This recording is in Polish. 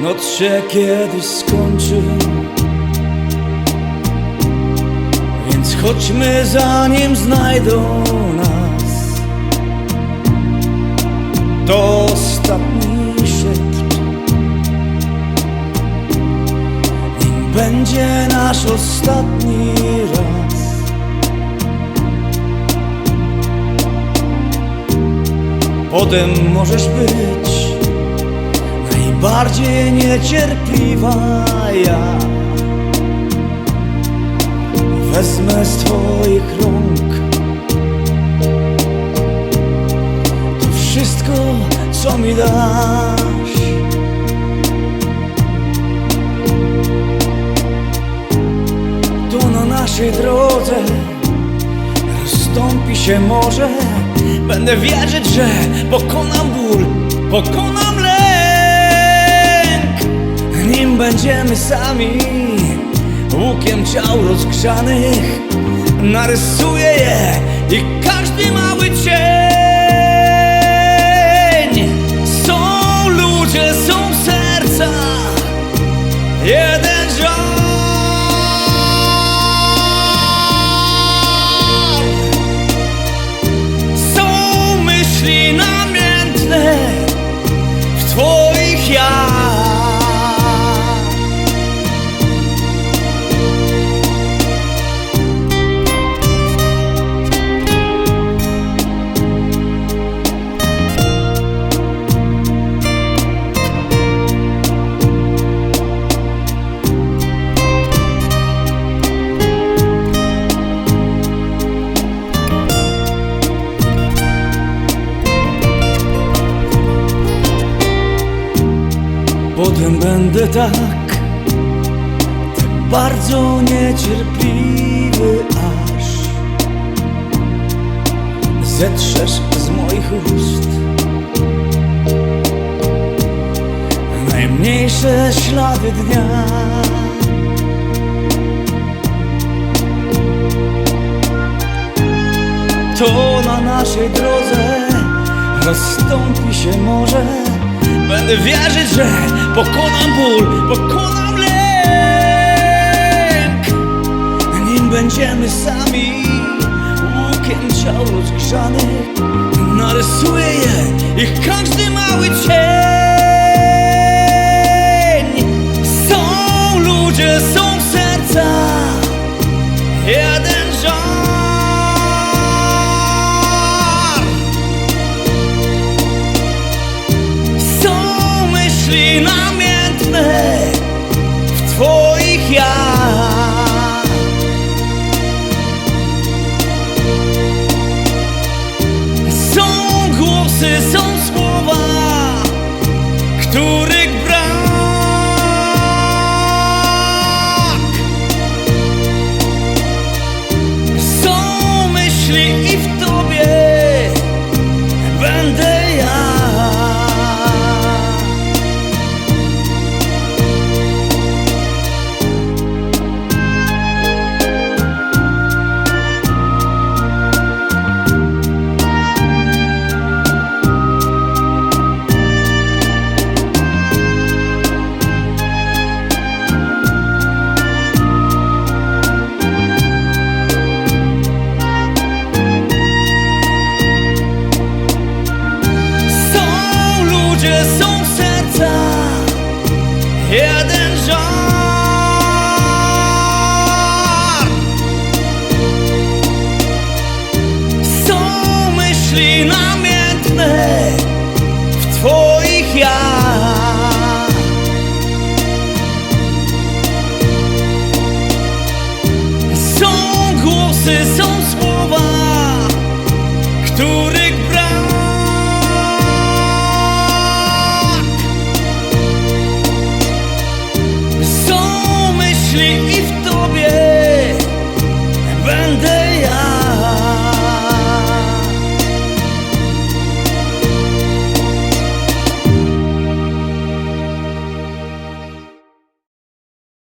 Noc się kiedyś skończy. Więc chodźmy zanim znajdą nas. To ostatni szept Nim będzie nasz ostatni raz. Potem możesz być najbardziej niecierpliwa ja. Wezmę z twoich rąk To wszystko, co mi dasz. Tu na naszej drodze Rozstąpi się może Będę wierzyć, że pokonam ból Pokonam Nim będziemy sami. Łukiem ciał rozgrzanych Narysuję je I każdy mały cień. Są ludzie, są serca. Jeden żar Są myśli Potem będę tak, tak bardzo niecierpliwy, aż zetrzesz z moich ust najmniejsze ślady dnia. To na naszej drodze rozstąpi się może. Będę wierzyć, że pokonam ból, pokonam lęk. Nim będziemy sami, łukiem ciał rozgrzanych, narysuję ich każdy Twoich ja. Są głosy, są jeden żar.